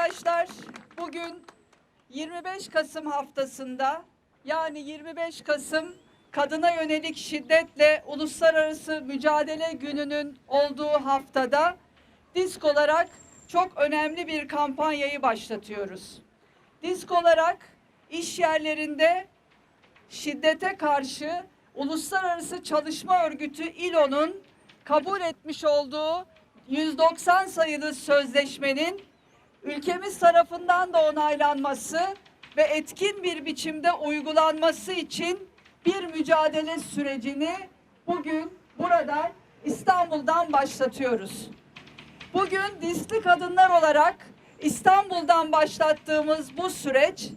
arkadaşlar, bugün 25 Kasım haftasında yani 25 Kasım kadına yönelik şiddetle uluslararası mücadele gününün olduğu haftada disk olarak çok önemli bir kampanyayı başlatıyoruz. Disk olarak iş yerlerinde şiddete karşı Uluslararası Çalışma Örgütü İLO'nun kabul etmiş olduğu 190 sayılı sözleşmenin ülkemiz tarafından da onaylanması ve etkin bir biçimde uygulanması için bir mücadele sürecini bugün burada İstanbul'dan başlatıyoruz. Bugün Disli Kadınlar olarak İstanbul'dan başlattığımız bu süreç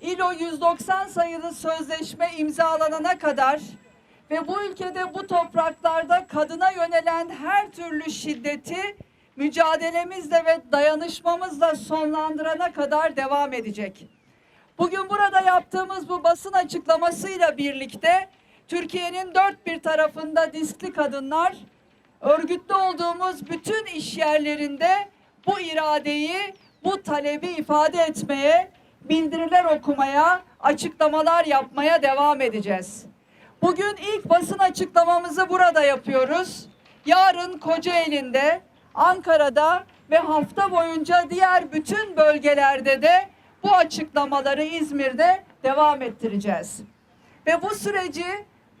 İLO 190 sayılı sözleşme imzalanana kadar ve bu ülkede bu topraklarda kadına yönelen her türlü şiddeti mücadelemizle ve dayanışmamızla sonlandırana kadar devam edecek. Bugün burada yaptığımız bu basın açıklamasıyla birlikte Türkiye'nin dört bir tarafında diskli kadınlar örgütlü olduğumuz bütün iş yerlerinde bu iradeyi, bu talebi ifade etmeye, bildiriler okumaya, açıklamalar yapmaya devam edeceğiz. Bugün ilk basın açıklamamızı burada yapıyoruz. Yarın Kocaeli'nde, Ankara'da ve hafta boyunca diğer bütün bölgelerde de bu açıklamaları İzmir'de devam ettireceğiz. Ve bu süreci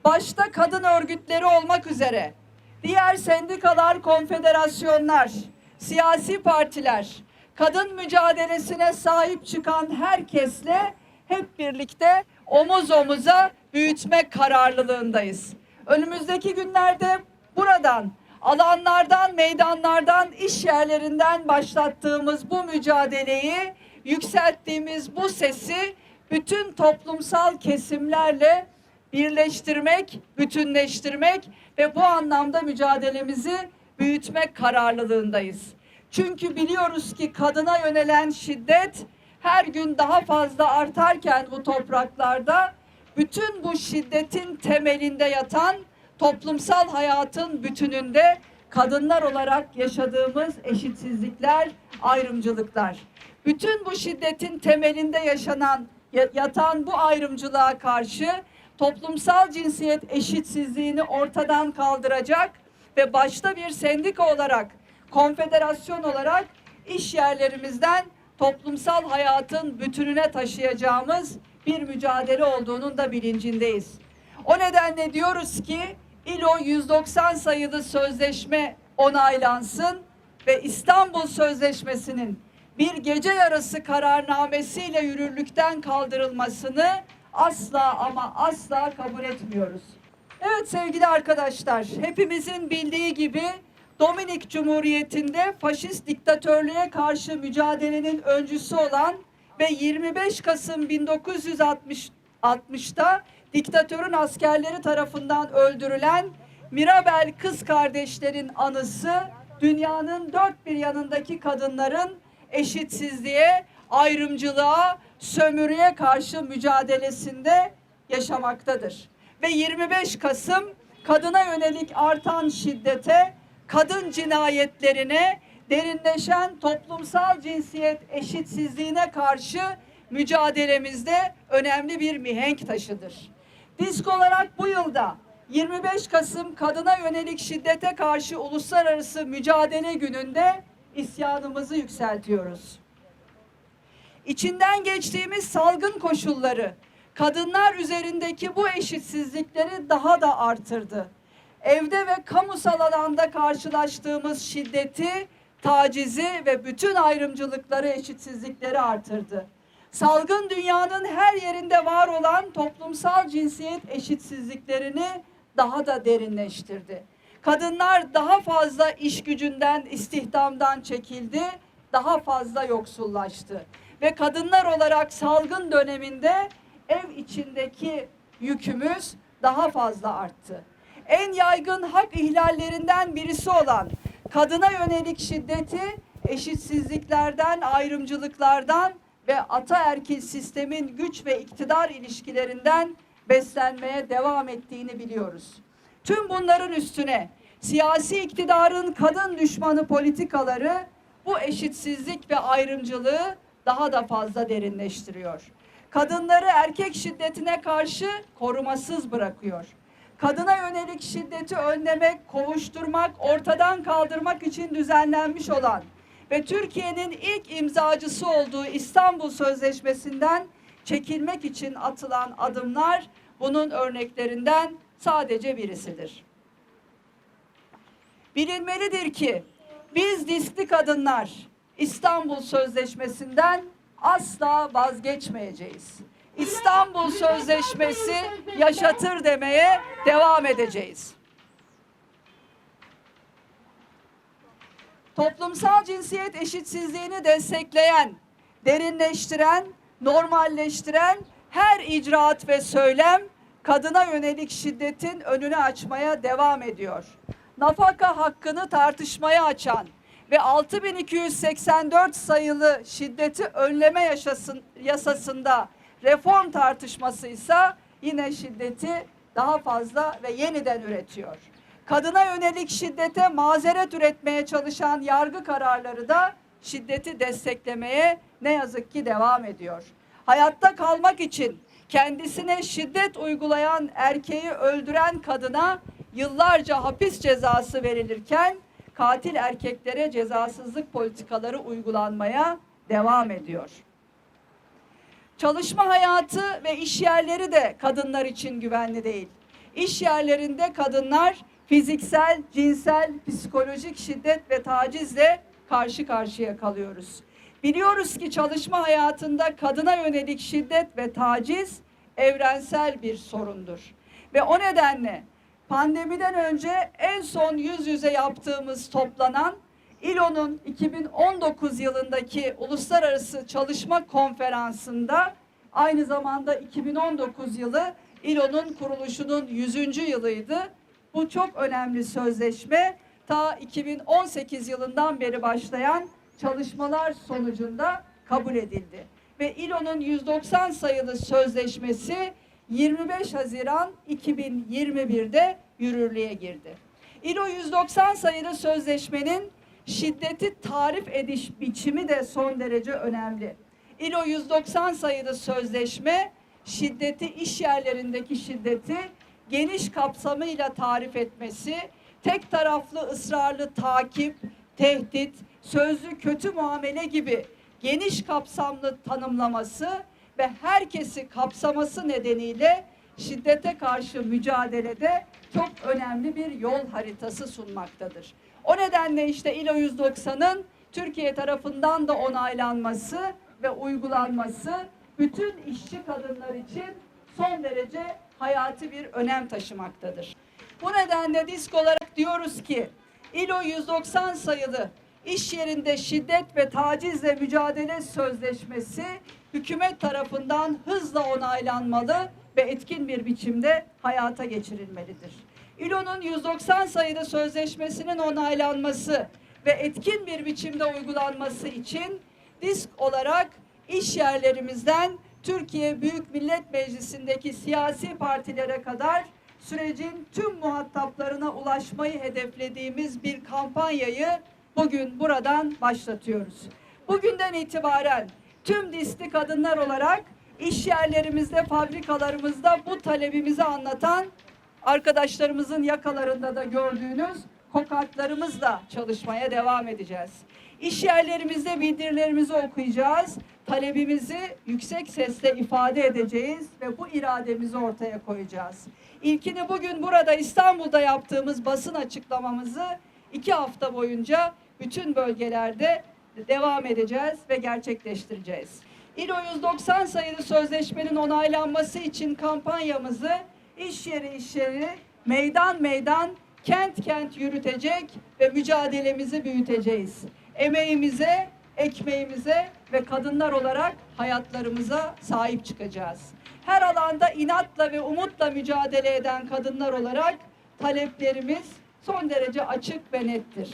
başta kadın örgütleri olmak üzere diğer sendikalar, konfederasyonlar, siyasi partiler, kadın mücadelesine sahip çıkan herkesle hep birlikte omuz omuza büyütmek kararlılığındayız. Önümüzdeki günlerde buradan, alanlardan, meydanlardan, iş yerlerinden başlattığımız bu mücadeleyi, yükselttiğimiz bu sesi bütün toplumsal kesimlerle birleştirmek, bütünleştirmek ve bu anlamda mücadelemizi büyütmek kararlılığındayız. Çünkü biliyoruz ki kadına yönelen şiddet her gün daha fazla artarken bu topraklarda bütün bu şiddetin temelinde yatan toplumsal hayatın bütününde kadınlar olarak yaşadığımız eşitsizlikler, ayrımcılıklar. Bütün bu şiddetin temelinde yaşanan yatan bu ayrımcılığa karşı toplumsal cinsiyet eşitsizliğini ortadan kaldıracak ve başta bir sendika olarak, konfederasyon olarak iş yerlerimizden toplumsal hayatın bütününe taşıyacağımız bir mücadele olduğunun da bilincindeyiz. O nedenle diyoruz ki İLO 190 sayılı sözleşme onaylansın ve İstanbul Sözleşmesi'nin bir gece yarısı kararnamesiyle yürürlükten kaldırılmasını asla ama asla kabul etmiyoruz. Evet sevgili arkadaşlar, hepimizin bildiği gibi Dominik Cumhuriyeti'nde faşist diktatörlüğe karşı mücadelenin öncüsü olan ve 25 Kasım 1960'da diktatörün askerleri tarafından öldürülen Mirabel kız kardeşlerin anısı dünyanın dört bir yanındaki kadınların eşitsizliğe, ayrımcılığa, sömürüye karşı mücadelesinde yaşamaktadır. Ve 25 Kasım kadına yönelik artan şiddete, kadın cinayetlerine, derinleşen toplumsal cinsiyet eşitsizliğine karşı mücadelemizde önemli bir mihenk taşıdır. Disk olarak bu yılda 25 Kasım kadına yönelik şiddete karşı uluslararası mücadele gününde isyanımızı yükseltiyoruz. İçinden geçtiğimiz salgın koşulları kadınlar üzerindeki bu eşitsizlikleri daha da artırdı. Evde ve kamusal alanda karşılaştığımız şiddeti, tacizi ve bütün ayrımcılıkları, eşitsizlikleri artırdı. Salgın dünyanın her yerinde var olan toplumsal cinsiyet eşitsizliklerini daha da derinleştirdi. Kadınlar daha fazla iş gücünden, istihdamdan çekildi, daha fazla yoksullaştı. Ve kadınlar olarak salgın döneminde ev içindeki yükümüz daha fazla arttı. En yaygın hak ihlallerinden birisi olan kadına yönelik şiddeti eşitsizliklerden, ayrımcılıklardan ve ataerkil sistemin güç ve iktidar ilişkilerinden beslenmeye devam ettiğini biliyoruz. Tüm bunların üstüne siyasi iktidarın kadın düşmanı politikaları bu eşitsizlik ve ayrımcılığı daha da fazla derinleştiriyor. Kadınları erkek şiddetine karşı korumasız bırakıyor. Kadına yönelik şiddeti önlemek, kovuşturmak, ortadan kaldırmak için düzenlenmiş olan ve Türkiye'nin ilk imzacısı olduğu İstanbul Sözleşmesi'nden çekilmek için atılan adımlar bunun örneklerinden sadece birisidir. Bilinmelidir ki biz diskli kadınlar İstanbul Sözleşmesi'nden asla vazgeçmeyeceğiz. İstanbul Sözleşmesi yaşatır demeye devam edeceğiz. Toplumsal cinsiyet eşitsizliğini destekleyen, derinleştiren, normalleştiren her icraat ve söylem kadına yönelik şiddetin önünü açmaya devam ediyor. Nafaka hakkını tartışmaya açan ve 6284 sayılı şiddeti önleme yaşasın, yasasında reform tartışması ise yine şiddeti daha fazla ve yeniden üretiyor. Kadına yönelik şiddete mazeret üretmeye çalışan yargı kararları da şiddeti desteklemeye ne yazık ki devam ediyor. Hayatta kalmak için kendisine şiddet uygulayan erkeği öldüren kadına yıllarca hapis cezası verilirken katil erkeklere cezasızlık politikaları uygulanmaya devam ediyor. Çalışma hayatı ve iş yerleri de kadınlar için güvenli değil. İş yerlerinde kadınlar fiziksel, cinsel, psikolojik şiddet ve tacizle karşı karşıya kalıyoruz. Biliyoruz ki çalışma hayatında kadına yönelik şiddet ve taciz evrensel bir sorundur. Ve o nedenle pandemiden önce en son yüz yüze yaptığımız toplanan İLO'nun 2019 yılındaki Uluslararası Çalışma Konferansı'nda aynı zamanda 2019 yılı İLO'nun kuruluşunun 100. yılıydı. Bu çok önemli sözleşme ta 2018 yılından beri başlayan çalışmalar sonucunda kabul edildi. Ve İLO'nun 190 sayılı sözleşmesi 25 Haziran 2021'de yürürlüğe girdi. İLO 190 sayılı sözleşmenin şiddeti tarif ediş biçimi de son derece önemli. İLO 190 sayılı sözleşme şiddeti iş yerlerindeki şiddeti geniş kapsamıyla tarif etmesi, tek taraflı ısrarlı takip, tehdit, sözlü kötü muamele gibi geniş kapsamlı tanımlaması ve herkesi kapsaması nedeniyle şiddete karşı mücadelede çok önemli bir yol haritası sunmaktadır. O nedenle işte İLO 190'ın Türkiye tarafından da onaylanması ve uygulanması bütün işçi kadınlar için son derece hayati bir önem taşımaktadır. Bu nedenle disk olarak diyoruz ki İLO 190 sayılı iş yerinde şiddet ve tacizle mücadele sözleşmesi hükümet tarafından hızla onaylanmalı ve etkin bir biçimde hayata geçirilmelidir. İLO'nun 190 sayılı sözleşmesinin onaylanması ve etkin bir biçimde uygulanması için disk olarak iş yerlerimizden Türkiye Büyük Millet Meclisi'ndeki siyasi partilere kadar sürecin tüm muhataplarına ulaşmayı hedeflediğimiz bir kampanyayı bugün buradan başlatıyoruz. Bugünden itibaren tüm disti kadınlar olarak iş yerlerimizde, fabrikalarımızda bu talebimizi anlatan arkadaşlarımızın yakalarında da gördüğünüz kokartlarımızla çalışmaya devam edeceğiz. İş yerlerimizde bildirilerimizi okuyacağız. Talebimizi yüksek sesle ifade edeceğiz ve bu irademizi ortaya koyacağız. İlkini bugün burada İstanbul'da yaptığımız basın açıklamamızı iki hafta boyunca bütün bölgelerde devam edeceğiz ve gerçekleştireceğiz. İLO 190 sayılı sözleşmenin onaylanması için kampanyamızı iş yeri iş yeri, meydan meydan, kent kent yürütecek ve mücadelemizi büyüteceğiz. Emeğimize, ekmeğimize ve kadınlar olarak hayatlarımıza sahip çıkacağız. Her alanda inatla ve umutla mücadele eden kadınlar olarak taleplerimiz son derece açık ve nettir.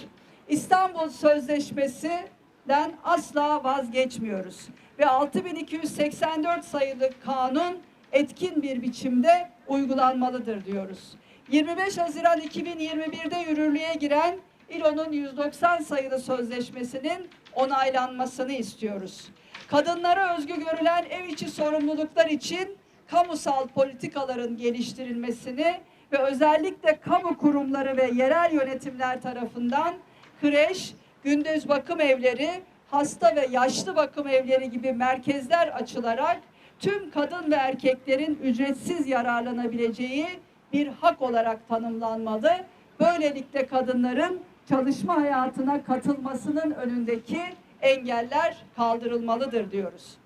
İstanbul Sözleşmesi'den asla vazgeçmiyoruz ve 6284 sayılı kanun etkin bir biçimde uygulanmalıdır diyoruz. 25 Haziran 2021'de yürürlüğe giren İLO'nun 190 sayılı sözleşmesinin onaylanmasını istiyoruz. Kadınlara özgü görülen ev içi sorumluluklar için kamusal politikaların geliştirilmesini ve özellikle kamu kurumları ve yerel yönetimler tarafından kreş, gündüz bakım evleri, hasta ve yaşlı bakım evleri gibi merkezler açılarak tüm kadın ve erkeklerin ücretsiz yararlanabileceği bir hak olarak tanımlanmalı. Böylelikle kadınların çalışma hayatına katılmasının önündeki engeller kaldırılmalıdır diyoruz.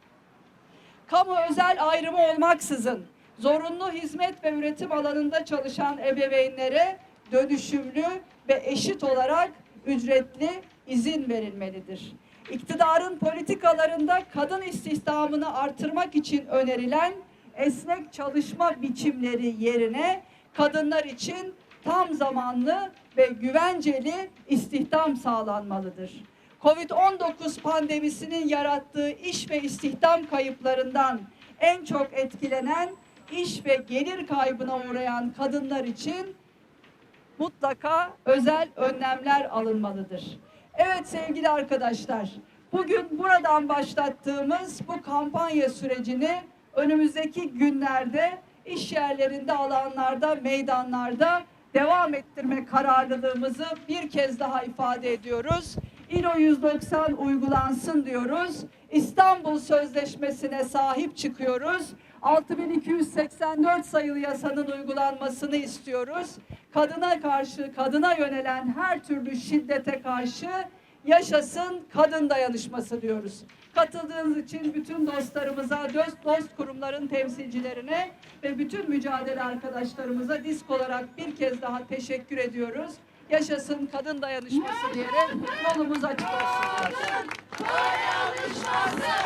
Kamu özel ayrımı olmaksızın zorunlu hizmet ve üretim alanında çalışan ebeveynlere dönüşümlü ve eşit olarak ücretli izin verilmelidir. İktidarın politikalarında kadın istihdamını artırmak için önerilen esnek çalışma biçimleri yerine kadınlar için tam zamanlı ve güvenceli istihdam sağlanmalıdır. Covid-19 pandemisinin yarattığı iş ve istihdam kayıplarından en çok etkilenen iş ve gelir kaybına uğrayan kadınlar için mutlaka özel önlemler alınmalıdır. Evet sevgili arkadaşlar, bugün buradan başlattığımız bu kampanya sürecini önümüzdeki günlerde iş yerlerinde, alanlarda, meydanlarda devam ettirme kararlılığımızı bir kez daha ifade ediyoruz. İLO 190 uygulansın diyoruz. İstanbul Sözleşmesi'ne sahip çıkıyoruz. 6284 sayılı yasanın uygulanmasını istiyoruz. Kadına karşı, kadına yönelen her türlü şiddete karşı yaşasın kadın dayanışması diyoruz. Katıldığınız için bütün dostlarımıza, dost, dost kurumların temsilcilerine ve bütün mücadele arkadaşlarımıza disk olarak bir kez daha teşekkür ediyoruz. Yaşasın kadın dayanışması diyerek yolumuz açık olsun. Dayanışması!